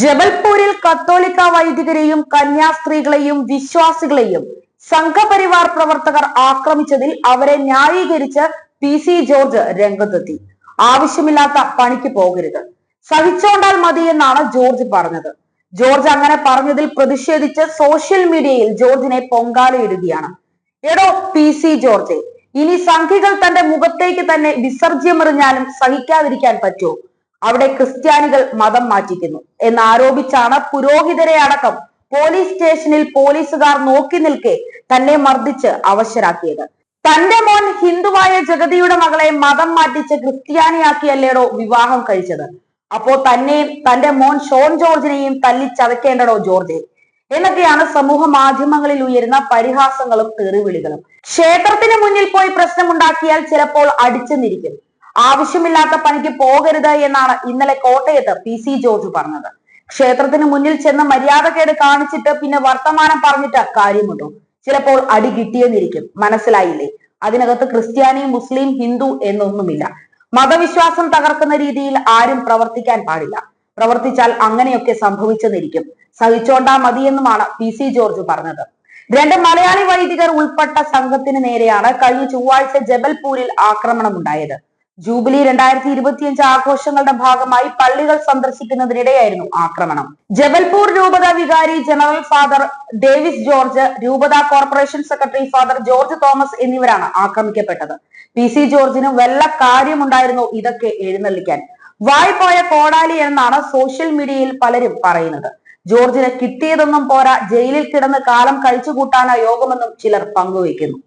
ജബൽപൂരിൽ കത്തോലിക്ക വൈദികരെയും കന്യാസ്ത്രീകളെയും വിശ്വാസികളെയും സംഘപരിവാർ പ്രവർത്തകർ ആക്രമിച്ചതിൽ അവരെ ന്യായീകരിച്ച് പി സി ജോർജ് രംഗത്തെത്തി. ആവശ്യമില്ലാത്ത പണിക്ക് പോകരുത്. സഹിച്ചോണ്ടാൽ മതി എന്നാണ് ജോർജ് പറഞ്ഞത്. ജോർജ് അങ്ങനെ പറഞ്ഞതിൽ പ്രതിഷേധിച്ച് സോഷ്യൽ മീഡിയയിൽ ജോർജിനെ പൊങ്കാലയിടുകയാണ്. എടോ പി സി ജോർജെ ഇനി സംഘികൾ തന്റെ മുഖത്തേക്ക് തന്നെ വിസർജ്യമെറിഞ്ഞാലും സഹിക്കാതിരിക്കാൻ പറ്റുമോ? അവിടെ ക്രിസ്ത്യാനികൾ മതം മാറ്റിക്കുന്നു. എന്നാരോപിച്ചാണ് പുരോഹിതരെ അടക്കം പോലീസ് സ്റ്റേഷനിൽ പോലീസുകാർ നോക്കി നിൽക്കെ തന്നെ മർദ്ദിച്ച് അവശരാക്കിയത്. തന്റെ മോൻ ഹിന്ദുവായ ജഗതിയുടെ മകളെ മതം മാറ്റിച്ച് ക്രിസ്ത്യാനിയാക്കിയല്ലേടോ വിവാഹം കഴിച്ചത്. അപ്പോ തന്നെയും തന്റെ മോൻ ഷോൺ ജോർജിനെയും തല്ലി ചതക്കേണ്ടടോ ജോർജെ? എന്നൊക്കെയാണ് സമൂഹ മാധ്യമങ്ങളിൽ ഉയരുന്ന പരിഹാസങ്ങളും തെറിവിളികളും. ക്ഷേത്രത്തിന് മുന്നിൽ പോയി പ്രശ്നമുണ്ടാക്കിയാൽ ചിലപ്പോൾ അടിച്ചെന്നിരിക്കും. ആവശ്യമില്ലാത്ത പണിക്ക് പോകരുത് എന്നാണ് ഇന്നലെ കോട്ടയത്ത് പി സി ജോർജ് പറഞ്ഞത്. ക്ഷേത്രത്തിന് മുന്നിൽ ചെന്ന് മര്യാദക്കേട് കാണിച്ചിട്ട് പിന്നെ വർത്തമാനം പറഞ്ഞിട്ട് കാര്യമുണ്ടോ? ചിലപ്പോൾ അടി കിട്ടിയെന്നിരിക്കും. മനസ്സിലായില്ലേ? അതിനകത്ത് ക്രിസ്ത്യാനി മുസ്ലിം ഹിന്ദു എന്നൊന്നുമില്ല. മതവിശ്വാസം തകർക്കുന്ന രീതിയിൽ ആരും പ്രവർത്തിക്കാൻ പാടില്ല. പ്രവർത്തിച്ചാൽ അങ്ങനെയൊക്കെ സംഭവിച്ചെന്നിരിക്കും. സഹിച്ചോണ്ടാ മതിയെന്നുമാണ് പി സി ജോർജ് പറഞ്ഞത്. രണ്ട് മലയാളി വൈദികർ ഉൾപ്പെട്ട സംഘത്തിന് നേരെയാണ് കഴിഞ്ഞ ചൊവ്വാഴ്ച ജബൽപൂരിൽ ആക്രമണമുണ്ടായത്. ജൂബിലി രണ്ടായിരത്തി ഇരുപത്തിയഞ്ച് ആഘോഷങ്ങളുടെ ഭാഗമായി പള്ളികൾ സന്ദർശിക്കുന്നതിനിടെയായിരുന്നു ആക്രമണം. ജബൽപൂർ രൂപത വികാരി ജനറൽ ഫാദർ ഡേവിസ് ജോർജ് രൂപത corporation secretary father George Thomas എന്നിവരാണ് ആക്രമിക്കപ്പെട്ടത്. പി സി ജോർജിന് വല്ല കാര്യമുണ്ടായിരുന്നു? ഇതൊക്കെ എഴുന്നള്ളിക്കാൻ. വായ്പോയ കോടാലി എന്നാണ് സോഷ്യൽ മീഡിയയിൽ പലരും പറയുന്നത്. ജോർജിന് കിട്ടിയതൊന്നും പോരാ ജയിലിൽ കിടന്ന് കാലം കഴിച്ചുകൂട്ടാനാ യോഗമെന്നും ചിലർ പങ്കുവയ്ക്കുന്നു.